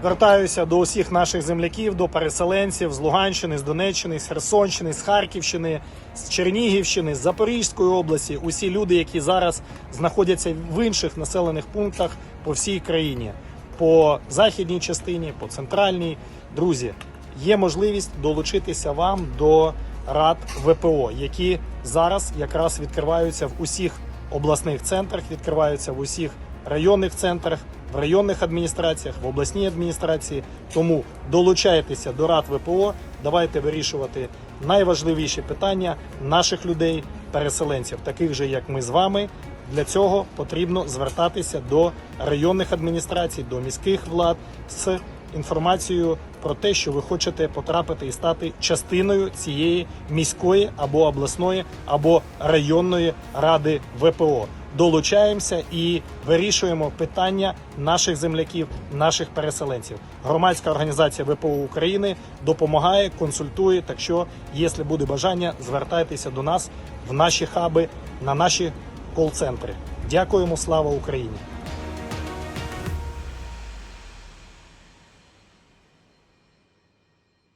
Звертаюся до усіх наших земляків, до переселенців з Луганщини, з Донеччини, з Херсонщини, з Харківщини, з Чернігівщини, з Запорізької області. Усі люди, які зараз знаходяться в інших населених пунктах по всій країні, по західній частині, по центральній. Друзі, є можливість долучитися вам до рад ВПО, які зараз якраз відкриваються в усіх обласних центрах, відкриваються в усіх районних центрах, в районних адміністраціях, в обласній адміністрації. Тому долучайтеся до рад ВПО. Давайте вирішувати найважливіші питання наших людей, переселенців, таких же як ми з вами. Для цього потрібно звертатися до районних адміністрацій, до міських влад з інформацією про те, що ви хочете потрапити і стати частиною цієї міської або обласної або районної ради ВПО. Долучаємося і вирішуємо питання наших земляків, наших переселенців. Громадська організація ВПО України допомагає, консультує. Так що, якщо буде бажання, звертайтеся до нас в наші хаби, на наші кол-центри. Дякуємо, слава Україні!